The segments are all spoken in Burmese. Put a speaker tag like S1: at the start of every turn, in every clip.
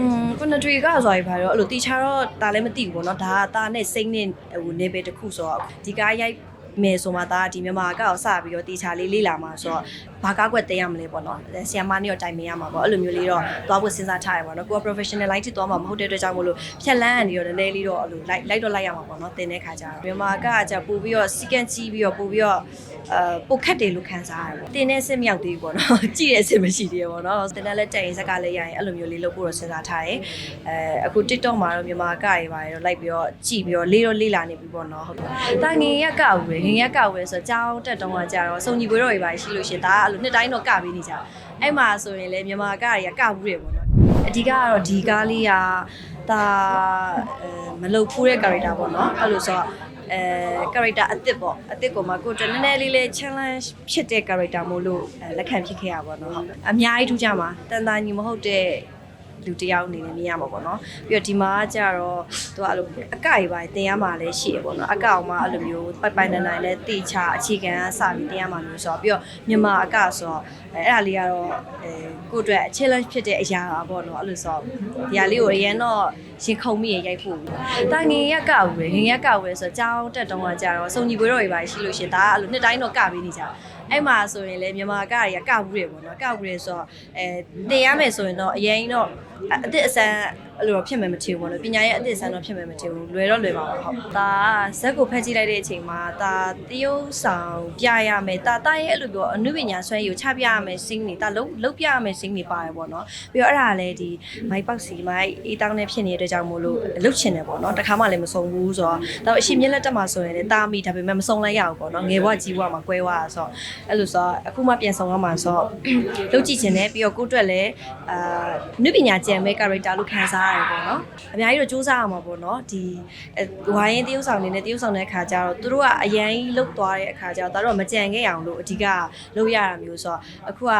S1: อืมကွန်နထရီကဆိုရင်ဘာလို့အဲ့လိုတီချာတော့ဒါလည်းမသိဘူးပေါ့နော်ဒါကဒါနဲ့စိမ့်နဲ့ဟိုနေပဲတစ်ခုဆိုတော့ဒီကားရိုက်မယ်ဆိုမှဒါကဒီမြန်မာကောက်စပြီးတော့တီချာလေးလေးလာမှာဆိုတော့ဘာကားကွက်တဲရမလဲပေါ့နော်ဆီယမ်မနေတော့တိုင်မရမှာပေါ့အဲ့လိုမျိုးလေးတော့သွားဖို့စဉ်းစားထားရပါတော့ကိုက professional line ထိသွားမှာမဟုတ်တဲ့အတွက်ကြောင့်မလို့ဖြက်လန်းနေတော့နည်းနည်းလေးတော့အဲ့လို light light တော့လိုက်ရမှာပေါ့နော်တင်တဲ့ခါကျတော့မြန်မာကကြပို့ပြီးတော့စီကန်ချီပြီးတော့ပို့ပြီးတော့ အဲပုတ်ခတ်တယ်လို့ခံစားရတယ်ပေါ့တင်တဲ့အစ်မြောက်သေးဘူးပေါ့နော်ကြည့်တဲ့အစ်မရှိသေးဘူးပေါ့နော်တင်တဲ့လက်တက်ရင်ဇက်ကလည်းရရင်အဲ့လိုမျိုးလေးလုပ်ဖို့တော့စဉ်းစားထားတယ်အဲအခု TikTok မှာတော့မြန်မာကရေးပါတယ်တော့လိုက်ပြီးတော့ကြည့်ပြီးတော့လေးတော့လေးလာနေပြီပေါ့နော်ဟုတ်ကဲ့တာငင်ရကဦးပဲငင်ရကဦးပဲဆိုတော့ကြောင်းတက်တုံးကကြတော့စုံညီပွဲတော့တွေပါရှိလို့ရှင်ဒါကအဲ့လိုနှစ်တိုင်းတော့ကပေးနေကြအဲ့မှာဆိုရင်လည်းမြန်မာကတွေကကဘူးတယ်ပေါ့နော်အဓိကကတော့ဒီကားလေးကဒါအဲမလုတ်ဖူးတဲ့ character ပေါ့နော်အဲ့လိုဆိုတော့ အဲ character အစ်စ်ပေါ့အစ်စ်ကိုမှကိုယ်တနည်းနည်းလေးလေး challenge ဖြစ်တဲ့ character မို့လို့အဲလက်ခံဖြစ်ခဲ့ရပါတော့ဟုတ်အများကြီးထူးကြမှာတန်တာညီမဟုတ်တဲ့ လူတစ်ယောက်အနေနဲ့မြင်ရမှာပေါ့နော်ပြီးတော့ဒီမှာကကြတော့သူကအဲ့လိုအကကြီးပါတင်ရမှာလည်းရှိရပေါ့နော်အကအောင်မှအဲ့လိုမျိုးပိုက်ပိုင်နိုင်နိုင်နဲ့တိချအခြေခံကစပြီးတင်ရမှာမျိုးဆိုတော့ပြီးတော့မြန်မာအကဆိုတော့အဲအဲ့ဒါလေးကတော့အဲကိုယ့်အတွက် challenge ဖြစ်တဲ့အရာပါပေါ့နော်အဲ့လိုဆိုတော့ဒီဟာလေးကိုအရင်တော့ရင်ခုန်မိရရိုက်ဖို့တာငင်ရကဦးပဲငင်ရကဦးပဲဆိုတော့ကြောင်းတက်တုံးကကြတော့စုံညီပွဲတော်တွေပါရှိလို့ရှင်ဒါကအဲ့လိုနှစ်တိုင်းတော့ကပေးနေကြ အဲ့မှာဆိုရင်လည်းမြန်မာကတွေကကဘူးတွေပေါ့နော်ကဘူးတွေဆိုတော့အဲတင်ရမယ်ဆိုရင်တော့အရင်တော့အအစ်စ်အစမ်း အဲ့လိုတော့ဖြစ်မယ်မထင်ဘူးပေါ့နော်ပညာရဲ့အစ်စ်အစမ်းတော့ဖြစ်မယ်မထင်ဘူးလွယ်တော့လွယ်ပါမှာဟုတ်ဒါဇက်ကိုဖက်ကြည့်လိုက်တဲ့အချိန်မှာဒါတရုပ်ဆောင်ပြရမယ်ဒါတာရဲ့အဲ့လိုပြောအနုပညာဆွဲရည်ကိုချပြရမယ်စင်းနေဒါလုံးလုံးပြရမယ်စင်းနေပါတယ်ပေါ့နော်ပြီးတော့အဲ့ဒါလည်းဒီမိုက်ပေါက်စီမိုက်အေးတောင်းနဲ့ဖြစ်နေတဲ့အတွက်ကြောင့်မို့လို့လှုပ်ချင်တယ်ပေါ့နော်တခါမှလည်းမဆုံးဘူးဆိုတော့ဒါအရှိမြက်လက်တက်မှာဆိုရင်လည်းတာမီဒါပေမဲ့မဆုံးလိုက်ရဘူးပေါ့နော်ငယ်ဘဝကြီးဘဝမှာကွဲသွားတာဆိုတော့အဲ့လိုဆိုတော့အခုမှပြန်ဆောင်ရမှာဆိုတော့လှုပ်ကြည့်ချင်တယ်ပြီးတော့ကိုယ့်အတွက်လည်းအာနုပညာကြံမဲ့ character လို့ခံစားရတယ်ပေါ့နော်အများကြီးတော့စူးစမ်းရမှာပေါ့နော်ဒီအဲဝိုင်းရင်တရုပ်ဆောင်နေနဲ့တရုပ်ဆောင်တဲ့အခါကျတော့သူတို့ကအရန်ကြီးလှုပ်သွားတဲ့အခါကျတော့ဒါတော့မကြံခဲ့အောင်လို့အဓိကလှုပ်ရတာမျိုးဆိုတော့အခုက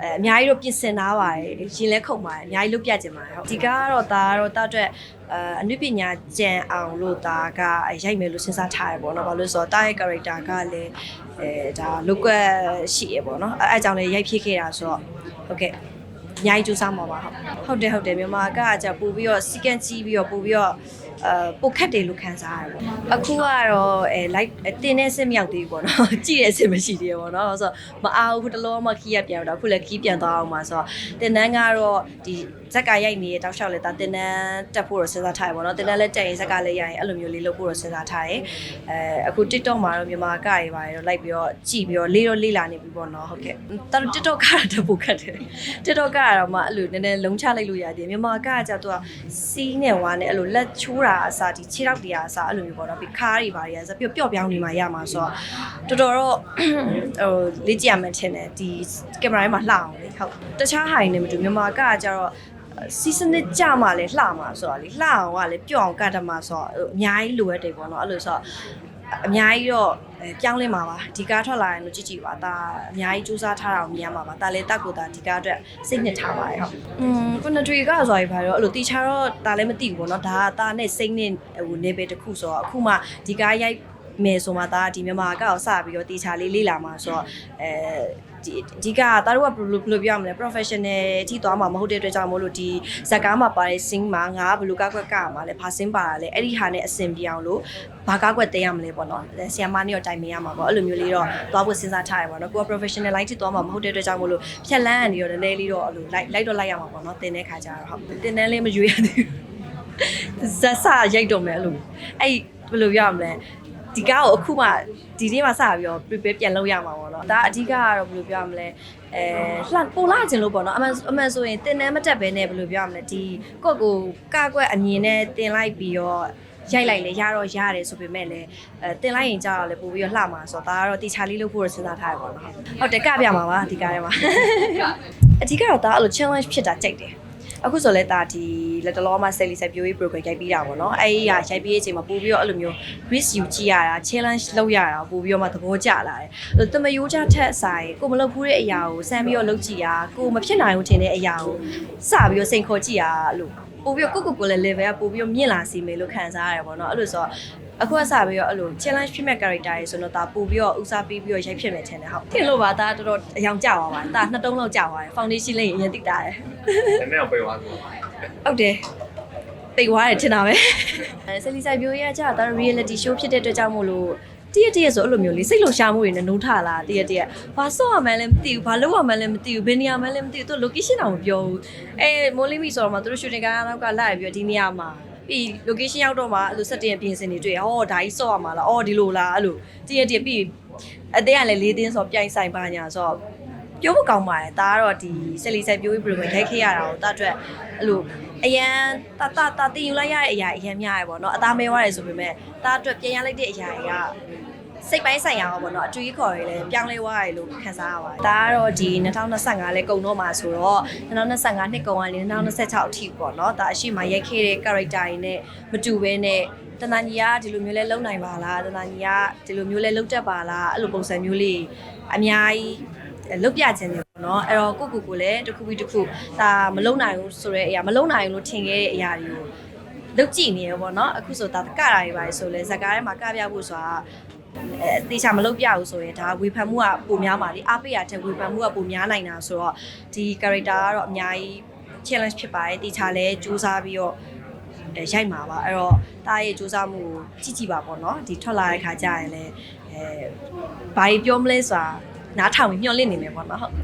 S1: အဲအများကြီးတော့ပြင်ဆင်ထားပါတယ်ရင်လဲခုန်ပါတယ်အများကြီးလုပ်ပြချင်ပါတယ်ဟုတ်ဒီကတော့ဒါကတော့တာအတွက်အအနုပညာကြံအောင်လို့ဒါကရိုက်မယ်လို့စဉ်းစားထားရပေါ့နော်ဘာလို့လဲဆိုတော့တာရဲ့ character ကလည်းအဲဒါလုကွက်ရှိရပေါ့နော်အဲအဲကြောင့်လည်းရိုက်ဖြစ်ခဲ့တာဆိုတော့ဟုတ်ကဲ့ အများကြီးကြိုးစားမှာပါဟုတ်ဟုတ်တယ်ဟုတ်တယ်မြန်မာကကြပို့ပြီးတော့စီကန်ချီပြီးတော့ပို့ပြီးတော့ အဲပုတ်ခတ်တယ်လို့ခံစားရတယ်ပေါ့အခုကတော့အဲ light တင်းတဲ့စစ်မြောက်သေးဘူးပေါ့နော်ကြည့်တဲ့အစစ်မရှိသေးဘူးပေါ့နော်ဆိုတော့မအားဘူးတလုံးမှခီးရပြန်တော့အခုလည်းခီးပြန်သွားအောင်ပါဆိုတော့တင်တန်းကတော့ဒီဇက်ကရိုက်နေတဲ့တောက်လျှောက်လဲဒါတင်တန်းတက်ဖို့တော့စဉ်းစားထားရပေါ့နော်တင်တန်းလည်းတက်ရင်ဇက်ကလည်းရရင်အဲ့လိုမျိုးလေးလုပ်ဖို့တော့စဉ်းစားထားတယ်အဲအခု TikTok မှာတော့မြန်မာကရေးပါတယ်တော့လိုက်ပြီးတော့ကြည့်ပြီးတော့လေးတော့လေးလာနေပြီပေါ့နော်ဟုတ်ကဲ့တော် TikTok ကတော့တက်ဖို့ခက်တယ် TikTok ကတော့မှအဲ့လိုနည်းနည်းလုံးချလိုက်လို့ရတယ်မြန်မာကကကြတော့စီးနဲ့ဝါနဲ့အဲ့လိုလက်ချိုးတာအစားဒီခြေထောက်တွေအစားအဲ့လိုမျိုးပေါ့နော်ပြီးခါးတွေပါတွေအစားပြီးပျော့ပြောင်းနေမှရမှာဆိုတော့တော်တော်တော့ဟိုလေ့ကျင့်ရမှထင်တယ်ဒီကင်မရာထဲမှာလှအောင်လေဟုတ်တခြားဟာတွေနဲ့မတူမြန်မာကကြတော့စီစနစ်ကြမှာလဲလှမှာဆိုတော့လေလှအောင်ကလေပျော့အောင်ကတ်တမှာဆိုတော့အများကြီးလိုအပ်တယ်ပေါ့နော်အဲ့လိုဆိုတော့ အများကြီးတော့အဲပြောင်းလဲမှာပါဒီကားထွက်လာရင်တော့ကြည့်ကြည့်ပါဒါအများကြီးစူးစမ်းထားတာကိုမြင်ရမှာပါဒါလည်းတက်ကိုဒါဒီကားအတွက်စိတ်နှစ်ထားပါတယ်ဟုတ်อืมကွန်နထရီကဆိုရင်ဘာလို့အဲ့လိုတီချာတော့ဒါလည်းမသိဘူးပေါ့နော်ဒါကဒါနဲ့စိတ်နဲ့ဟိုနေပဲတစ်ခုဆိုတော့အခုမှဒီကားရိုက် မယ်ဆိုမှဒါဒီမြန်မာကောက်စပြီးတော့တီချာလေးလေးလာမှာဆိုတော့အဲဒီအဓိကတာတို့ကဘယ်လိုဘယ်လိုပြောရမလဲ professional အထိသွားမှာမဟုတ်တဲ့အတွက်ကြောင့်မို့လို့ဒီဇက်ကားမှာပါတဲ့ sing မှာငါဘယ်လိုကောက်ကွက်ကမှာလဲဘာ sing ပါတာလဲအဲ့ဒီဟာနဲ့အဆင်ပြေအောင်လို့ဘာကောက်ကွက်တဲရမလဲပေါ့နော်ဆီယမ်မနေတော့တိုင်မရမှာပေါ့အဲ့လိုမျိုးလေးတော့သွားဖို့စဉ်းစားထားရပါတော့ကိုက professional line ထိသွားမှာမဟုတ်တဲ့အတွက်ကြောင့်မို့လို့ဖြက်လန်းနေတော့နည်းနည်းလေးတော့အဲ့လို light light တော့လိုက်ရမှာပေါ့နော်တင်တဲ့ခါကျတော့ဟုတ်တင်တန်းလေးမရွေးရသေးဘူးဇက်ဆာရိုက်တော့မယ်အဲ့လိုအဲ့ဘယ်လိုပြောရမလဲ ဒီကားကိုအခုမှဒီနေ့မှစပြီးတော့ prepare ပြန်လုပ်ရမှာပေါ့နော်ဒါအဓိကကတော့ဘယ်လိုပြောရမလဲအဲလှပိုလာခြင်းလို့ပေါ့နော်အမှန်အမှန်ဆိုရင်တင်တန်းမတက်ဘဲနဲ့ဘယ်လိုပြောရမလဲဒီကိုယ့်ကိုကကွက်အမြင်နဲ့တင်လိုက်ပြီးတော့ရိုက်လိုက်လေရတော့ရတယ်ဆိုပေမဲ့လည်းအဲတင်လိုက်ရင်ကြာတော့လေပို့ပြီးတော့လှမှာဆိုတော့ဒါကတော့တီချာလေးလုပ်ဖို့ရစဉ်းစားထားရပါတော့ဟုတ်တယ်ကပြမှာပါဒီကားထဲမှာအဓိကတော့ဒါအဲ့လို challenge ဖြစ်တာကြိုက်တယ် အခုဆိုလဲဒါဒီလက်တလောမှာ selling ဆက်ပြိုးရေး program ရိုက်ပြီးတာပေါ့နော်အဲ့ဒီဟာရိုက်ပြီးတဲ့အချိန်မှာပို့ပြီးတော့အဲ့လိုမျိုး risk ယူကြည့်ရတာ challenge လုပ်ရတာပို့ပြီးတော့မှသဘောကျလာတယ်အဲ့တမယိုးချထက်အဆိုင်ကိုမလုပ်ဘူးတဲ့အရာကိုစမ်းပြီးတော့လုပ်ကြည့်ရကိုမဖြစ်နိုင်ဘူးထင်တဲ့အရာကိုစပြီးတော့စိန်ခေါ်ကြည့်ရလို့ပို့ပြီးတော့ကိုကိုကိုလည်း level ကပို့ပြီးတော့မြင့်လာစီမယ်လို့ခံစားရတယ်ပေါ့နော်အဲ့လိုဆိုတော့ အခုကစပြီးတော့အဲ့လို challenge ဖြစ်မဲ့ character တွေဆိုတော့ဒါပို့ပြီးတော့ဥစားပေးပြီးတော့ရိုက်ဖြစ်မယ်ထင်တယ်ဟုတ်ထင်လို့ပါဒါတော်တော်အယောင်ကျသွားပါဒါနှစ်တုံးလောက်ကျသွားတယ် foundation လေးအရင်တိတာတယ်
S2: နည်းနည်းတော့ပေးသွားဆို
S1: ဟုတ်တယ်တိတ်သွားတယ်ထင်တာပဲအဲဆယ်လီဆိုင်ပြိုရကြတာ reality show ဖြစ်တဲ့အတွက်ကြောင့်မို့လို့တည့်ရတည့်ရဆိုအဲ့လိုမျိုးလေးစိတ်လှုပ်ရှားမှုတွေနဲ့နှုံးထလာတည့်ရတည့်ရဘာစော့ရမှန်းလည်းမသိဘူးဘာလုပ်ရမှန်းလည်းမသိဘူးဘယ်နေရာမှန်းလည်းမသိဘူးသူ location တောင်မပြောဘူးအဲမိုးလေးမီဆိုတော့မှသူတို့ shooting ကားနောက်ကလာပြီးတော့ဒီနေရာမှာ ပြီး location ရောက်တော့မှအဲ့လို setting ပြင်ဆင်နေတွေ့ရဟောဒါကြီးစော့ရမှာလားအော်ဒီလိုလားအဲ့လိုတည့်ရတည့်ပြီးအသေးကလည်းလေးတင်းဆိုပြိုင်ဆိုင်ပါညာဆိုတော့ပြောဖို့ကောင်းပါတယ်ဒါကတော့ဒီဆယ်လီဆက်ပြိုးပြီးပြင်ရိုက်ခဲ့ရတာကိုဒါအတွက်အဲ့လိုအရန်တတတတင်ယူလိုက်ရတဲ့အရာအရန်များရပေါ့နော်အသားမဲသွားတယ်ဆိုပေမဲ့ဒါအတွက်ပြင်ရလိုက်တဲ့အရာတွေက စိတ်ပိုင်းဆိုင်ရာပေါ့နော်အတွေးခေါ်ရည်လည်းပြောင်းလဲသွားရတယ်လို့ခံစားရပါတယ်ဒါကတော့ဒီ2025လဲကုန်တော့မှာဆိုတော့2025နှစ်ကုန်ကနေ2026အထိပေါ့နော်ဒါအရှိမရိုက်ခဲ့တဲ့ character တွေနဲ့မတူဘဲနဲ့တနန်ကြီးကဒီလိုမျိုးလဲလုံနိုင်ပါလားတနန်ကြီးကဒီလိုမျိုးလဲလုံတတ်ပါလားအဲ့လိုပုံစံမျိုးလေးအများကြီးလုတ်ပြခြင်းတယ်ပေါ့နော်အဲ့တော့ကိုကိုကိုလည်းတစ်ခုပြီးတစ်ခုဒါမလုံနိုင်ဘူးဆိုတဲ့အရာမလုံနိုင်ဘူးလို့ထင်ခဲ့တဲ့အရာတွေကိုလုတ်ကြည့်နေရပေါ့နော်အခုဆိုဒါကတာတွေပါဆိုလဲဇက်ကားထဲမှာကပြဖို့ဆိုတာ အဲတေချာမလုတ်ပြဘူးဆိုရင်ဒါဝေဖန်မှုကပိုများပါလေအပိရတဲ့ဝေဖန်မှုကပိုများနိုင်တာဆိုတော့ဒီ character ကတော့အများကြီး challenge ဖြစ်ပါတယ်တေချာလဲစူးစမ်းပြီးတော့အဲရိုက်မှာပါအဲ့တော့တားရဲ့စူးစမ်းမှုကိုကြည့်ကြည့်ပါပေါ့နော်ဒီထွက်လာတဲ့ခါကျရင်လည်းအဲဘာကြီးပြောမလဲဆိုတာနားထောင်ပြီးမျှော်လင့်နေမယ်ပေါ့နော်ဟုတ်